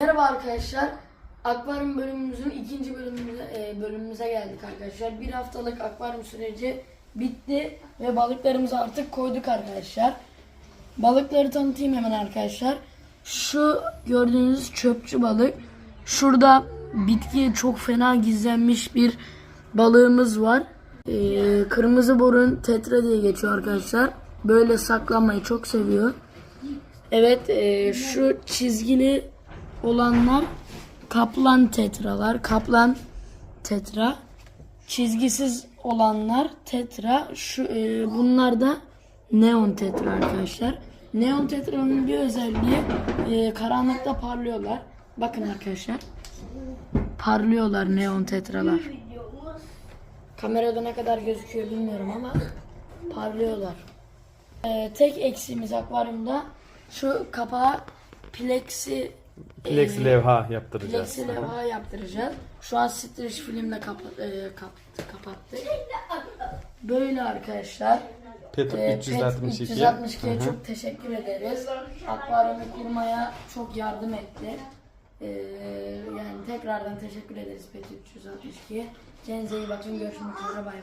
Merhaba arkadaşlar. Akvaryum bölümümüzün ikinci bölümümüze, e, bölümümüze geldik arkadaşlar. Bir haftalık akvaryum süreci bitti ve balıklarımızı artık koyduk arkadaşlar. Balıkları tanıtayım hemen arkadaşlar. Şu gördüğünüz çöpçü balık. Şurada bitkiye çok fena gizlenmiş bir balığımız var. E, kırmızı burun tetra diye geçiyor arkadaşlar. Böyle saklanmayı çok seviyor. Evet e, şu çizgili olanlar kaplan tetralar. Kaplan tetra. Çizgisiz olanlar tetra. Şu e, bunlar da neon tetra arkadaşlar. Neon tetranın bir özelliği e, karanlıkta parlıyorlar. Bakın arkadaşlar. Parlıyorlar neon tetralar. Kamerada ne kadar gözüküyor bilmiyorum ama parlıyorlar. Ee, tek eksiğimiz akvaryumda şu kapağı plexi Plexi ee, levha yaptıracağız. Plexi levha yaptıracağız. Şu an streç filmle kapa e, kap kapattık. Böyle arkadaşlar. Ee, Pet e, 362. 362'ye çok teşekkür ederiz. Akvaryumu kurmaya çok yardım etti. E, yani tekrardan teşekkür ederiz Pet 362'ye. Kendinize iyi bakın. Görüşmek üzere. Bay bay.